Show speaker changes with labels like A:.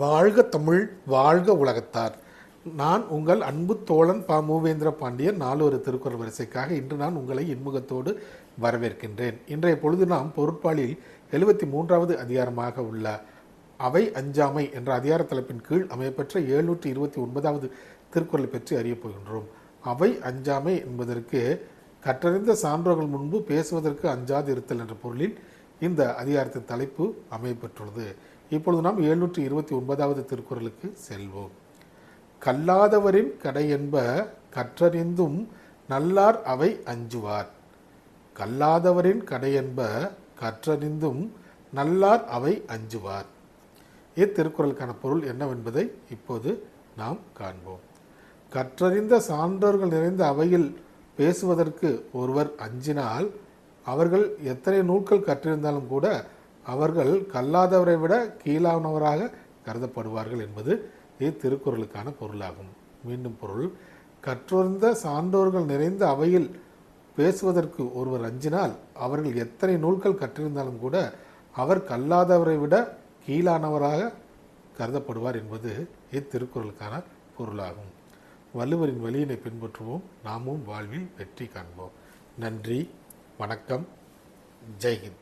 A: வாழ்க தமிழ் வாழ்க உலகத்தார். நான் உங்கள் அன்பு தோழன் ப. மூவேந்திர பாண்டியன். நாலொரு திருக்குறள் வரிசைக்காக இன்று நான் உங்களை இன்முகத்தோடு வரவேற்கின்றேன். இன்றைய பொழுது நாம் பொருட்பாலில் எழுபத்தி மூன்றாவது அதிகாரமாக உள்ள அவை அஞ்சாமை என்ற அதிகார தலைப்பின் கீழ் அமையப்பெற்ற எழுநூற்றி இருபத்தி ஒன்பதாவது திருக்குறளை பற்றி அறியப் போகின்றோம். அவை அஞ்சாமை என்பதற்கு கற்றறிந்த சான்றோர்கள் முன்பு பேசுவதற்கு அஞ்சாது இருத்தல் என்ற பொருளில் இந்த அதிகாரத்தின் தலைப்பு அமையப்பெற்றுள்ளது. இப்பொழுது நாம் எழுநூற்றி இருபத்தி ஒன்பதாவது திருக்குறளுக்கு செல்வோம். கல்லாதவரின் கடை என்ப கற்றறிந்தும் நல்லார் அவை அஞ்சுவார். கல்லாதவரின் கடை என்ப கற்றறிந்தும் நல்லார் அவை அஞ்சுவார். இத்திருக்குறளுக்கான பொருள் என்னவென்பதை இப்போது நாம் காண்போம். கற்றறிந்த சான்றோர்கள் நிறைந்த அவையில் பேசுவதற்கு ஒருவர் அஞ்சினால் அவர்கள் எத்தனை நூல்கள் கற்றிருந்தாலும் கூட அவர்கள் கல்லாதவரை விட கீழானவராக கருதப்படுவார்கள் என்பது இத்திருக்குறளுக்கான பொருளாகும். மீண்டும் பொருள். கற்றறிந்த சான்றோர்கள் நிறைந்த அவையில் பேசுவதற்கு ஒருவர் அஞ்சினால் அவர்கள் எத்தனை நூல்கள் கற்றிருந்தாலும் கூட அவர் கல்லாதவரை விட கீழானவராக கருதப்படுவார் என்பது இத்திருக்குறளுக்கான பொருளாகும். வள்ளுவரின் வழியினை பின்பற்றுவோம். நாமும் வாழ்வில் வெற்றி காண்போம். நன்றி. வணக்கம். ஜெய்ஹிந்த்.